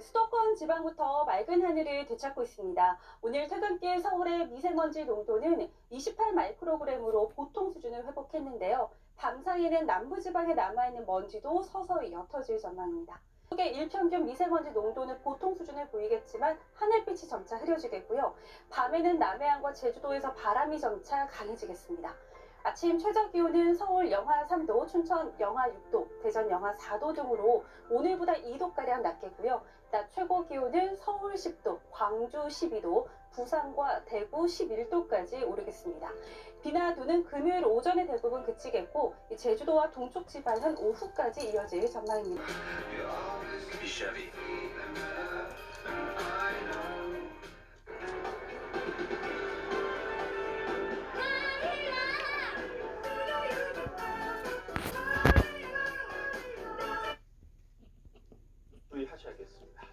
수도권 지방부터 맑은 하늘을 되찾고 있습니다. 오늘 퇴근길 서울의 미세먼지 농도는 28 마이크로그램으로 보통 수준을 회복했는데요. 밤사이에는 남부지방에 남아있는 먼지도 서서히 옅어질 전망입니다. 서울의 일평균 미세먼지 농도는 보통 수준을 보이겠지만 하늘빛이 점차 흐려지겠고요. 밤에는 남해안과 제주도에서 바람이 점차 강해지겠습니다. 아침 최저 기온은 서울 영하 3도, 춘천 영하 6도, 대전 영하 4도 등으로 오늘보다 2도가량 낮겠고요. 낮 최고 기온은 서울 10도, 광주 12도, 부산과 대구 11도까지 오르겠습니다. 비나 눈은 금요일 오전에 대부분 그치겠고 이 제주도와 동쪽 지방은 오후까지 이어질 전망입니다. 하셔야겠습니다.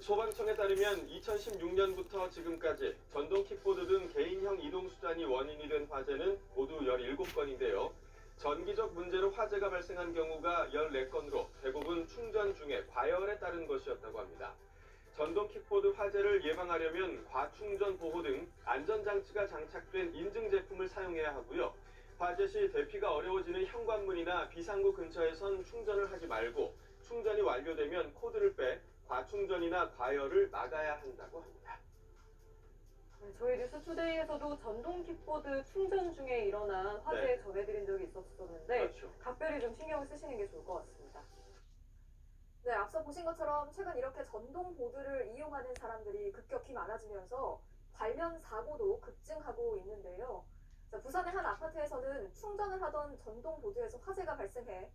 소방청에 따르면 2016년부터 지금까지 전동 킥보드 등 개인형 이동 수단이 원인이 된 화재는 모두 17건인데요. 전기적 문제로 화재가 발생한 경우가 14건으로 대부분 충전 중에 과열에 따른 것이었다고 합니다. 전동 킥보드 화재를 예방하려면 과충전 보호 등 안전장치가 장착된 인증 제품을 사용해야 하고요. 화재 시 대피가 어려워지는 현관문이나 비상구 근처에선 충전을 하지 말고 충전이 완료되면 코드를 빼 과충전이나 과열을 막아야 한다고 합니다. 네, 저희 뉴스투데이에서도 전동 킥보드 충전 중에 일어난 화재 네. 전해드린 적이 있었었는데 그렇죠. 각별히 좀 신경을 쓰시는 게 좋을 것 같습니다. 네, 앞서 보신 것처럼 최근 이렇게 전동 보드를 이용하는 사람들이 급격히 많아지면서 관련 사고도 급증하고 있는데요. 자, 부산의 한 아파트에서는 충전을 하던 전동 보드에서 화재가 발생해